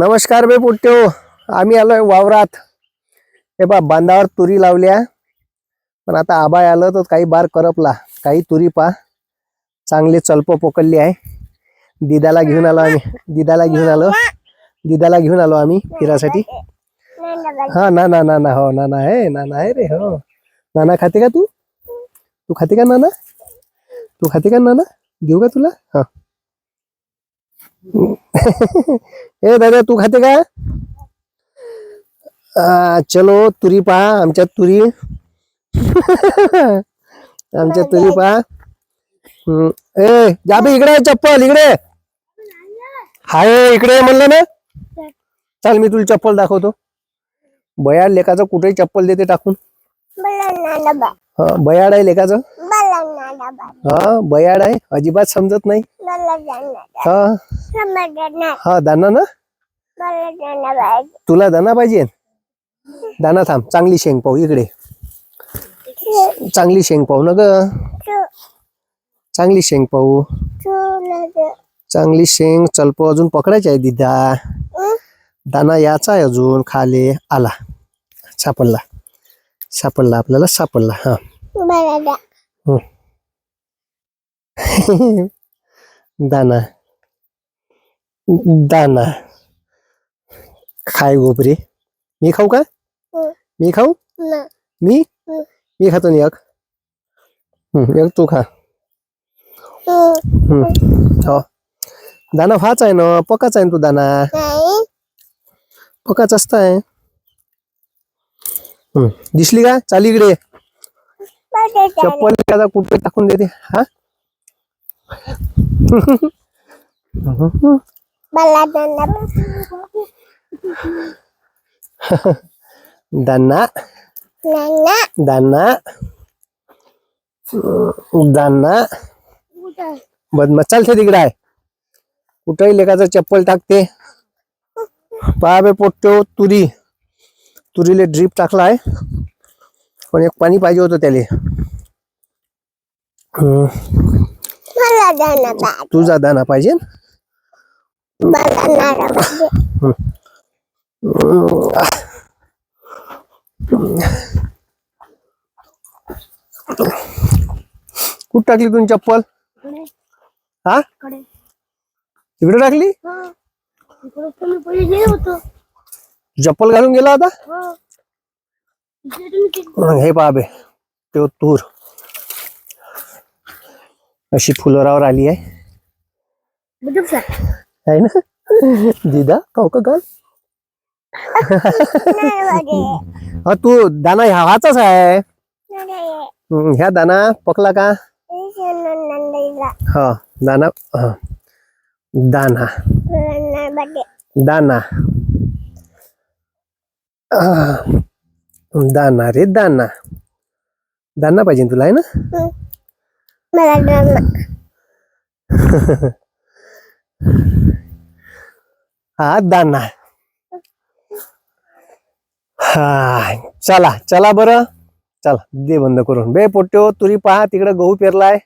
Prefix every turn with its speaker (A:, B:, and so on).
A: नमस्कार बे पुट्ट्यो आम्ही आलोय वावरात. हे बा बांधावर तुरी लावल्या. पण आता आबाय आलं तर काही बार करपला. काही तुरी पा चांगली चलप पोकळली आहे. दिदाला घेऊन आलो आम्ही. दिदाला घेऊन आलो. दिदाला घेऊन आलो आम्ही फिरासाठी हा ना ना ना ना हो नाना आहे. नाना आहे रे हो. नाना खाते का तू? तू खाते का नाना? तू खाते का नाना? घेऊ का तुला? हा. ए दादा तू खाते का? आ, चलो तुरी पहा आमच्या तुरी. आमच्या तुरी पहा हम्म. ए जाबे इकडे आहे चप्पल इकडे हाय इकडे म्हणलं ना. चाल मी तुला चप्पल दाखवतो. बयाड लेकाचं कुठेही चप्पल देते टाकून? हा बयाड आहे लेकाचं? हा बयाड आहे. अजिबात समजत नाही. हा. हा दाना ना? तुला दाना पाहिजे? दाना थांब चांगली शेंग पाहू इकडे. चांगली शेंग पाहू ना ग. चांगली शेंग पाहू. चांगली शेंग चलप अजून पकडायची आहे दिदा. दाना याचा आहे अजून खाले आला. सापडला. सापडला आपल्याला सापडला हा. दाना. दाना. खाय गोबरे मी खाऊ का? मी खाऊ? मी? मी खातो ना एक. तू खा. हो. दाना फाच आहे ना? पकाच आहे ना तू दाना? पकाच असताय. हम्म, दिसली का? चाल इकडे. चप्पल कुठे टाकून देते. हा? दाना दाना दाना बदमा चालते तिकडे आहे. कुठेही लेखाचं चप्पल टाकते. पहा बे पोट्टो तुरी. तुरीले ड्रीप टाकला आहे. पण एक पाणी पाहिजे होतं त्याले. तुझा दाना पाहिजे. कुठं टाकली तुम्ही चप्पल? हा? तिकडे टाकली? चप्पल घालून गेला हे पहा बे तो तूर. अशी फुलोरावर आली आहे. आहे ना दिदा खाऊ का घाल हा तू दाना ह्या हाचाच आहे हम्म, ह्या दाना पकला का हा दाना हा दाना दाना आह, दाना रे दाना दाना पाहिजे ना तुला आहे ना हा दाना हा चला चला बरं. चला दे बंद करून. बे पोट्यो तुरी पहा तिकडे गहू पेरलाय.